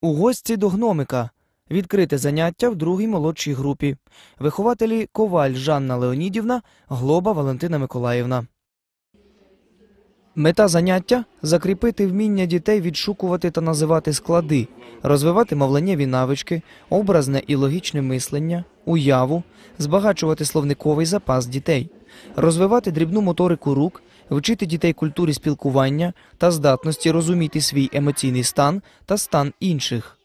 У гості до гномика. Відкрите заняття в другій молодшій групі. Вихователі Коваль Жанна Леонідівна, Глоба Валентина Миколаївна. Мета заняття закріпити вміння дітей відшукувати та називати склади, розвивати мовленнєві навички, образне і логічне мислення, уяву, збагачувати словниковий запас дітей, розвивати дрібну моторику рук, вчити дітей культурі спілкування та здатності розуміти свій емоційний стан та стан інших.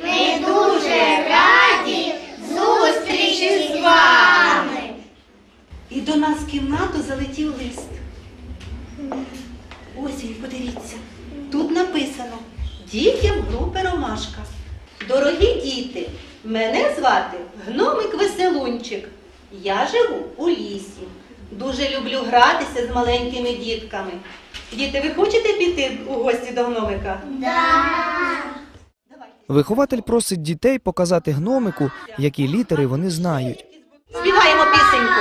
Ми дуже раді зустрічі з вами. І до нас в кімнату залетів лист. Ось він, подивіться. Тут написано Дітям групи Ромашка. Дорогі діти, мене звати Гномик Веселунчик. Я живу у лісі. Дуже люблю гратися з маленькими дітками. Діти, ви хочете піти у гості до гномика? Вихователь просить дітей показати гномику, які літери вони знають. Співаємо пісеньку.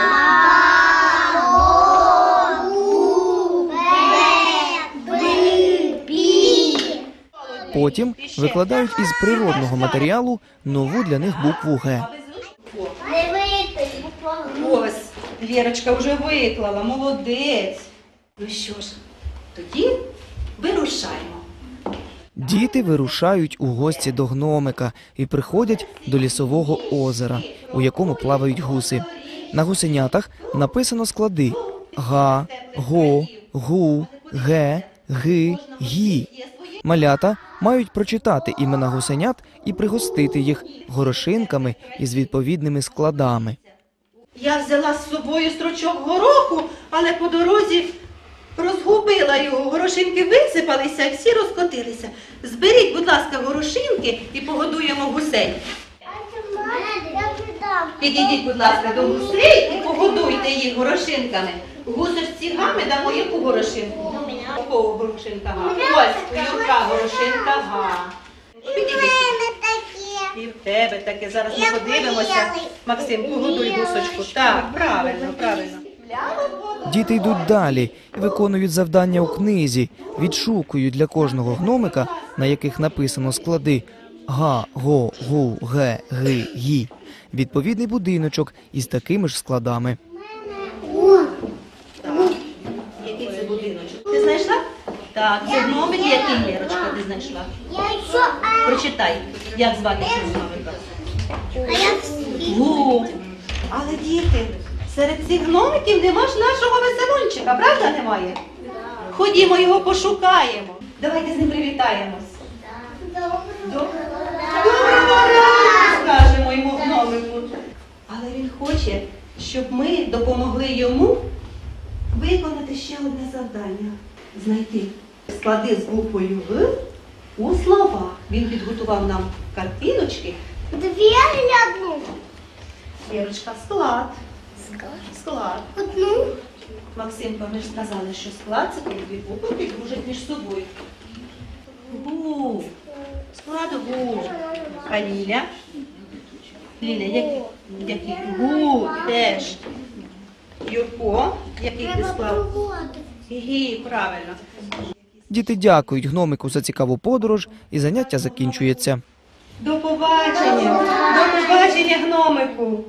Потім викладають із природного матеріалу нову для них букву Г. Ось, Лєрочка вже виклала, молодець. Ну що ж, тоді вирушаємо. Діти вирушають у гості до гномика і приходять до лісового озера, у якому плавають гуси. На гусенятах написано склади га, го, гу, ге, ги, гі. Малята мають прочитати імена гусенят і пригостити їх горошинками із відповідними складами. Я взяла з собою стручок гороху, але по дорозі розгубила його. Горошинки висипалися і всі розкотилися. Зберіть, будь ласка, горошинки і погодуємо гусей. Підійдіть, будь ласка, до гусей і погодуйте їх горошинками. Гусочці гами дамо яку горошинку? У кого горошинка га? Ось, Юрка горошинка га. Підійдіть. Тебе таке. Зараз ми подивимося. Максим, погодуй гусочку. Так, правильно, правильно. Діти йдуть далі і виконують завдання у книзі, відшукують для кожного гномика, на яких написано склади га, го, гу, ге, ги, гі. Відповідний будиночок із такими ж складами. Який це будиночок? Ти знайшла? Так, це гномик, який Лєрочка, ти знайшла. Прочитай, як звати цього гномика. Але діти, серед цих гномиків нема ж нашого веселунчика, правда немає? Ходімо його пошукаємо. Давайте з ним привітаємось. Доброго ранку, скажемо йому гномику. Але він хоче, щоб ми допомогли йому виконати ще одне завдання. Знайти склади з буквою Г у словах. Він підготував нам картиночки. Дві одну. Вірочка, склад. Склад. Одну. Максимко, ми ж сказали, що склад це коли дві букви підружать між собою. Гу. Склад гу. А Ліля? Ліля, який? який? Гу теж. Юрко, який ти склад? Гі, правильно. Діти дякують гномику за цікаву подорож, і заняття закінчується. До побачення. До побачення, гномику.